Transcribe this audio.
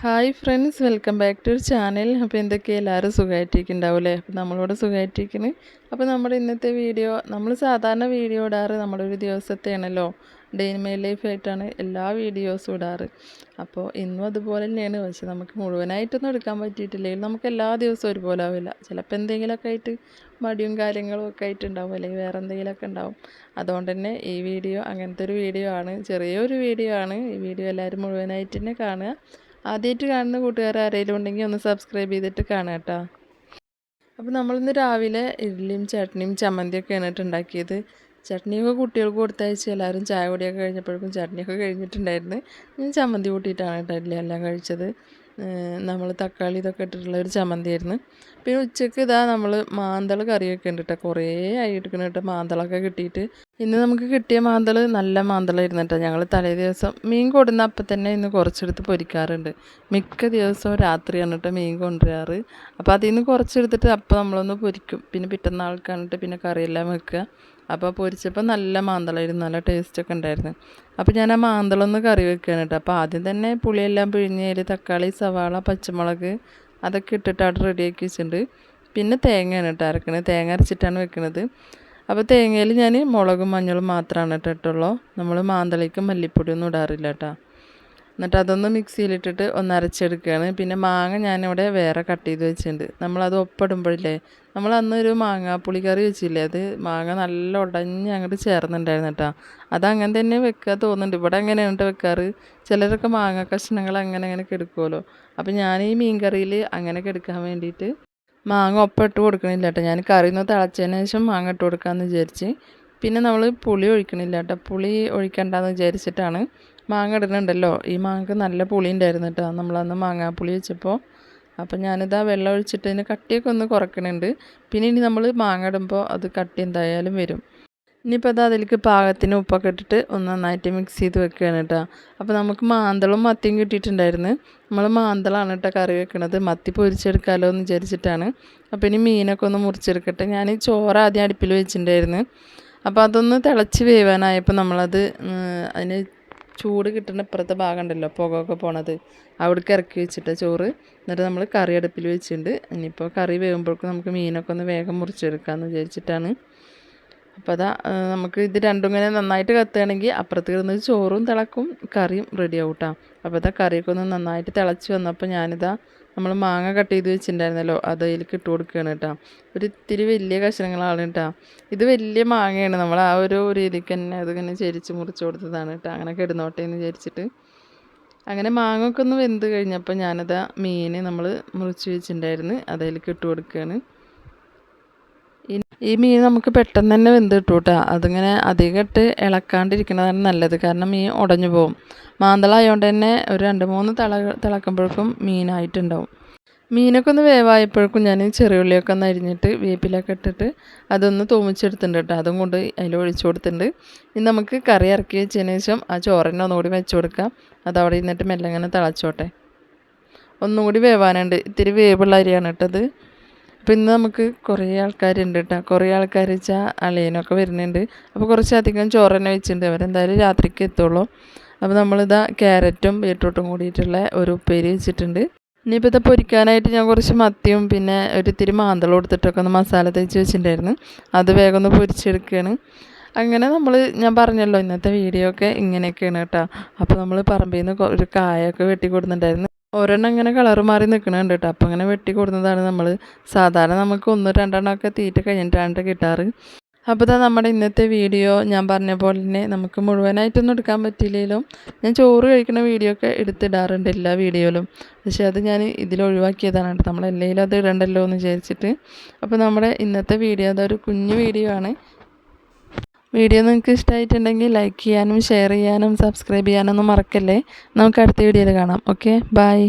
Hi friends welcome back to channel അപ്പോൾ എന്തൊക്കെ എല്ലാവരും സുഖമായിട്ടിരിക്കുന്നുണ്ടാവും അല്ലേ അപ്പോൾ നമ്മളോട് സുഖമായിട്ടിരിക്കുന്നു അപ്പോൾ നമ്മുടെ ഇന്നത്തെ വീഡിയോ നമ്മൾ സാധാരണ വീഡിയോ ഇടാറ് നമ്മുടെ ഒരു ദിവസത്തെയാണല്ലോ. ഡേ ഇൻ മൈ ലൈഫ് ആയിട്ടാണ് എല്ലാ വീഡിയോസും ഇടാറ്. അപ്പോൾ ഇന്നും അതുപോലെ തന്നെയാണ്. പക്ഷെ നമുക്ക് മുഴുവനായിട്ടൊന്നും എടുക്കാൻ പറ്റിയിട്ടില്ലെങ്കിൽ നമുക്ക് എല്ലാ ദിവസവും ഒരുപോലെ ആവില്ല. ചിലപ്പോൾ എന്തെങ്കിലുമൊക്കെ ആയിട്ട് മടിയും കാര്യങ്ങളും ഒക്കെ ആയിട്ടുണ്ടാവും അല്ലെങ്കിൽ വേറെ എന്തെങ്കിലുമൊക്കെ ഉണ്ടാവും. അതുകൊണ്ട് തന്നെ ഈ വീഡിയോ അങ്ങനത്തെ ഒരു വീഡിയോ ആണ്. ചെറിയൊരു വീഡിയോ ആണ്. ഈ വീഡിയോ എല്ലാവരും മുഴുവനായിട്ട് തന്നെ കാണുക. ആദ്യമായിട്ട് കാണുന്ന കൂട്ടുകാർ ആരെങ്കിലും ഉണ്ടെങ്കിൽ ഒന്ന് സബ്സ്ക്രൈബ് ചെയ്തിട്ട് കാണാം കേട്ടോ. അപ്പോൾ നമ്മളിന്ന് രാവിലെ ഇഡ്ഡലിയും ചട്നിയും ചമ്മന്തിയൊക്കെയാണ് കേട്ടോ ഉണ്ടാക്കിയത്. ചട്നിയൊക്കെ കുട്ടികൾക്ക് കൊടുത്തയച്ച് എല്ലാവരും ചായ കുടിയൊക്കെ കഴിഞ്ഞപ്പോഴേക്കും ചട്നിയൊക്കെ കഴിഞ്ഞിട്ടുണ്ടായിരുന്നു. ഞാൻ ചമ്മന്തി കൂട്ടിയിട്ടാണ് കേട്ടോ എല്ലാം കഴിച്ചത്. നമ്മൾ തക്കാളി ഇതൊക്കെ ഇട്ടിട്ടുള്ള ഒരു ചമ്മന്തിയായിരുന്നു. പിന്നെ ഉച്ചയ്ക്ക് ഇതാ നമ്മൾ മാന്തൾ കറിയൊക്കെ ഉണ്ട് കേട്ടോ. കുറേ ആയി എടുക്കണം കേട്ടോ. മാന്തളൊക്കെ കിട്ടിയിട്ട് ഇന്ന് നമുക്ക് കിട്ടിയ മാന്തൾ നല്ല മാന്തളായിരുന്നു കേട്ടോ ഞങ്ങൾ തലേ ദിവസം മീൻ കൊടുന്ന അപ്പം തന്നെ ഇന്ന് കുറച്ചെടുത്ത് പൊരിക്കാറുണ്ട്. മിക്ക ദിവസവും രാത്രിയാണ് കേട്ടോ മീൻ കൊണ്ടുവരാറ്. അപ്പോൾ അതിൽ നിന്ന് കുറച്ചെടുത്തിട്ട് അപ്പം നമ്മളൊന്ന് പൊരിക്കും. പിന്നെ പിറ്റന്നാൾക്കാണിട്ട് പിന്നെ കറിയെല്ലാം വെക്കുക. അപ്പോൾ പൊരിച്ചപ്പോൾ നല്ല മാന്തളായിരുന്നു. നല്ല ടേസ്റ്റൊക്കെ ഉണ്ടായിരുന്നു. അപ്പോൾ ഞാൻ ആ മാന്തളൊന്ന് കറി വെക്കുകയാണ് കേട്ടോ അപ്പോൾ ആദ്യം തന്നെ പുളിയെല്ലാം പിഴിഞ്ഞതിൽ തക്കാളി സവാള പച്ചമുളക് അതൊക്കെ ഇട്ടിട്ട് അവിടെ റെഡിയാക്കി വെച്ചിട്ടുണ്ട്. പിന്നെ തേങ്ങയാണ് കേട്ടോ അരക്കണത്. തേങ്ങ അരച്ചിട്ടാണ് വെക്കുന്നത് അപ്പോൾ തേങ്ങയിൽ ഞാൻ മുളകും മഞ്ഞളും മാത്രമാണ് ഇട്ടിട്ടുള്ളൂ. നമ്മൾ മാന്തളിക്കും മല്ലിപ്പൊടിയൊന്നും ഇടാറില്ല കേട്ടോ എന്നിട്ട് അതൊന്ന് മിക്സിയിലിട്ടിട്ട് ഒന്ന് അരച്ചെടുക്കുകയാണ് പിന്നെ മാങ്ങ ഞാനിവിടെ വേറെ കട്ട് ചെയ്ത് വെച്ചിട്ടുണ്ട്. നമ്മളത് ഒപ്പിടുമ്പോഴില്ലേ നമ്മൾ അന്നൊരു മാങ്ങ കറി വെച്ചില്ലേ അത് മാങ്ങ നല്ല ഉടഞ്ഞ് അങ്ങോട്ട് ചേർന്നുണ്ടായിരുന്നു കേട്ടോ അതങ്ങനെ തന്നെ വെക്കുക തോന്നുന്നുണ്ട്. ഇവിടെ അങ്ങനെയാണ് വെക്കാറ്. ചിലരൊക്കെ മാങ്ങ കഷ്ണങ്ങൾ അങ്ങനെ അങ്ങനെ കെടുക്കുമല്ലോ അപ്പം ഞാൻ ഈ മീൻ കറിയിൽ അങ്ങനെ കെടുക്കാൻ വേണ്ടിയിട്ട് മാങ്ങ ഒപ്പം ഇട്ട് കൊടുക്കണില്ല കേട്ടോ ഞാൻ കറി ഒന്ന് തിളച്ചതിന് ശേഷം മാങ്ങ ഇട്ട് കൊടുക്കാമെന്ന് വിചാരിച്ച്. പിന്നെ നമ്മൾ പുളി ഒഴിക്കണില്ല കേട്ടോ പുളി ഒഴിക്കണ്ടെന്ന് വിചാരിച്ചിട്ടാണ് മാങ്ങ ഇടുന്നുണ്ടല്ലോ. ഈ മാങ്ങക്ക് നല്ല പുളി ഉണ്ടായിരുന്നു കേട്ടോ നമ്മളന്ന് മാങ്ങാപ്പുളി വെച്ചപ്പോൾ അപ്പം ഞാനിതാ വെള്ളം ഒഴിച്ചിട്ട് അതിന് കട്ടിയൊക്കെ ഒന്ന് കുറക്കണുണ്ട്. പിന്നെ ഇനി നമ്മൾ മാങ്ങ ഇടുമ്പോൾ അത് കട്ടി എന്തായാലും വരും. ഇനിയിപ്പോൾ അത് അതിലേക്ക് പാകത്തിന് ഉപ്പൊക്കെ ഇട്ടിട്ട് ഒന്ന് നന്നായിട്ട് മിക്സ് ചെയ്ത് വെക്കുകയാണ് കേട്ടോ. അപ്പോൾ നമുക്ക് മാന്തളും മത്തിയും കിട്ടിയിട്ടുണ്ടായിരുന്നു. നമ്മൾ മാന്തളാണ് കേട്ടോ കറി വെക്കണത്. മത്തി പൊരിച്ചെടുക്കാമല്ലോ എന്ന് വിചാരിച്ചിട്ടാണ്. അപ്പോൾ ഇനി മീനൊക്കെ ഒന്ന് മുറിച്ചെടുക്കട്ടെ. ഞാൻ ചോറ് ആദ്യം അടുപ്പിൽ വെച്ചിട്ടുണ്ടായിരുന്നു. അപ്പോൾ അതൊന്ന് തിളച്ച് വേവാനായപ്പോൾ നമ്മളത് അതിന് ചൂട് കിട്ടുന്ന ഇപ്പുറത്തെ ഭാഗം ഉണ്ടല്ലോ പുകയൊക്കെ പോണത്. അവിടേക്ക് ഇറക്കി വെച്ചിട്ട് ചോറ്. എന്നിട്ട് നമ്മൾ കറി അടുപ്പിൽ വെച്ചിട്ടുണ്ട്. ഇനിയിപ്പോൾ കറി വേകുമ്പോഴേക്കും നമുക്ക് മീനൊക്കെ ഒന്ന് വേഗം മുറിച്ചെടുക്കാമെന്ന് വിചാരിച്ചിട്ടാണ്. അപ്പോൾ അതാ നമുക്ക് ഇത് രണ്ടും ഇങ്ങനെ നന്നായിട്ട് കത്തുകയാണെങ്കിൽ അപ്പുറത്ത് കിടന്ന് ചോറും തിളക്കും കറിയും റെഡി ആവും അപ്പോൾ അതാ കറിയൊക്കെ ഒന്ന് നന്നായിട്ട് തിളച്ച് വന്നപ്പോൾ ഞാനിതാ നമ്മൾ മാങ്ങ കട്ട് ചെയ്ത് വെച്ചിട്ടുണ്ടായിരുന്നല്ലോ അത് അതിലേക്ക് ഇട്ട് കൊടുക്കുകയാണ് കേട്ടോ. ഒരു ഇത്തിരി വലിയ കഷ്ണങ്ങളാണ് കേട്ടോ. ഇത് വലിയ മാങ്ങയാണ്. നമ്മൾ ആ ഒരു രീതിക്ക് തന്നെ അതിങ്ങനെ ചരിച്ച് മുറിച്ച് കൊടുത്തതാണ് കേട്ടോ. അങ്ങനെ കിടന്നോട്ടെ എന്ന് വിചാരിച്ചിട്ട്. അങ്ങനെ മാങ്ങ ഒക്കെ ഒന്ന് വെന്ത് കഴിഞ്ഞപ്പോൾ ഞാനത് മീൻ നമ്മൾ മുറിച്ച് വെച്ചിട്ടുണ്ടായിരുന്നു അതിലേക്ക് ഇട്ട് കൊടുക്കുകയാണ്. ഈ മീൻ നമുക്ക് പെട്ടെന്ന് തന്നെ വെന്ത് കിട്ടും കേട്ടോ അതിങ്ങനെ അധികം ഇട്ട് ഇളക്കാണ്ടിരിക്കുന്നതാണ് നല്ലത്. കാരണം മീൻ ഉടഞ്ഞു പോകും. മാന്തളായതുകൊണ്ട് തന്നെ ഒരു രണ്ട് മൂന്ന് തിള തിളക്കുമ്പോഴേക്കും മീനായിട്ടുണ്ടാവും. മീനൊക്കെ ഒന്ന് വേവായപ്പോഴേക്കും ഞാൻ ചെറിയുള്ളിയൊക്കെ ഒന്ന് അരിഞ്ഞിട്ട് വേപ്പിലൊക്കെ ഇട്ടിട്ട് അതൊന്ന് തൂമിച്ചെടുത്തിട്ടുണ്ട്. കേട്ടോ അതും കൊണ്ട് അതിൽ ഒഴിച്ചു കൊടുത്തിട്ടുണ്ട്. ഇനി നമുക്ക് കറി ഇറക്കി വെച്ചതിന് ശേഷം ആ ചോറിനെ ഒന്നുകൂടി വെച്ച് കൊടുക്കാം. അത് അവിടെ ഇരുന്നിട്ട് മെല്ലെ ഇങ്ങനെ തിളച്ചോട്ടെ. ഒന്നുകൂടി വേവാനുണ്ട്. ഇത്തിരി വേവുള്ള അരിയാണ് കേട്ടത് ഇന്ന് നമുക്ക് കുറേ ആൾക്കാരുണ്ട് കേട്ടോ കുറേ ആൾക്കാർ വെച്ചാൽ അളിയനൊക്കെ വരുന്നുണ്ട്. അപ്പോൾ കുറച്ചധികം ചോറ് തന്നെ വെച്ചിട്ടുണ്ട്. അവരെന്തായാലും രാത്രിക്ക് എത്തുള്ളൂ. അപ്പോൾ നമ്മളിതാ ക്യാരറ്റും ബീട്രൂട്ടും കൂടിയിട്ടുള്ള ഒരു ഉപ്പേരി വെച്ചിട്ടുണ്ട്. ഇനിയിപ്പോൾ ഇത് പൊരിക്കാനായിട്ട് ഞാൻ കുറച്ച് മത്തിയും പിന്നെ ഒരു ഇത്തിരി മാന്തളം കൊടുത്തിട്ടൊക്കെ ഒന്ന് മസാല തേച്ച് വെച്ചിട്ടുണ്ടായിരുന്നു. അത് വേഗം ഒന്ന് പൊരിച്ചെടുക്കുകയാണ് അങ്ങനെ നമ്മൾ ഞാൻ പറഞ്ഞല്ലോ ഇന്നത്തെ വീഡിയോ ഒക്കെ ഇങ്ങനെയൊക്കെയാണ് കേട്ടോ. അപ്പോൾ നമ്മൾ പറമ്പിൽ നിന്ന് ഒരു കായൊക്കെ വെട്ടി ഒരെണ്ണം ഇങ്ങനെ കളർ മാറി നിൽക്കണുണ്ട് കേട്ടോ അപ്പോൾ അങ്ങനെ വെട്ടി കൊടുക്കുന്നതാണ് നമ്മൾ സാധാരണ നമുക്ക് ഒന്ന് രണ്ടെണ്ണമൊക്കെ തീറ്റ കഴിഞ്ഞിട്ടാണ് കിട്ടാറ്. അപ്പോൾ ഇതാ നമ്മുടെ ഇന്നത്തെ വീഡിയോ ഞാൻ പറഞ്ഞ പോലെ തന്നെ നമുക്ക് മുഴുവനായിട്ടൊന്നും എടുക്കാൻ പറ്റിയില്ലെങ്കിലും ഞാൻ ചോറ് കഴിക്കുന്ന വീഡിയോ ഒക്കെ എടുത്തിടാറുണ്ട് എല്ലാ വീഡിയോയിലും. പക്ഷേ അത് ഞാൻ ഇതിൽ ഒഴിവാക്കിയതാണ് കേട്ടോ. നമ്മളെല്ലാം അത് ഇടണ്ടല്ലോ എന്ന് വിചാരിച്ചിട്ട്. അപ്പോൾ നമ്മുടെ ഇന്നത്തെ വീഡിയോ അതൊരു കുഞ്ഞു വീഡിയോ ആണ്. വീഡിയോ നിങ്ങൾക്ക് ഇഷ്ടമായിട്ടുണ്ടെങ്കിൽ ലൈക്ക് ചെയ്യാനും ഷെയർ ചെയ്യാനും സബ്സ്ക്രൈബ് ചെയ്യാനൊന്നും മറക്കല്ലേ? നമുക്ക് അടുത്ത വീഡിയോയിൽ കാണാം. ഓക്കെ? ബായ്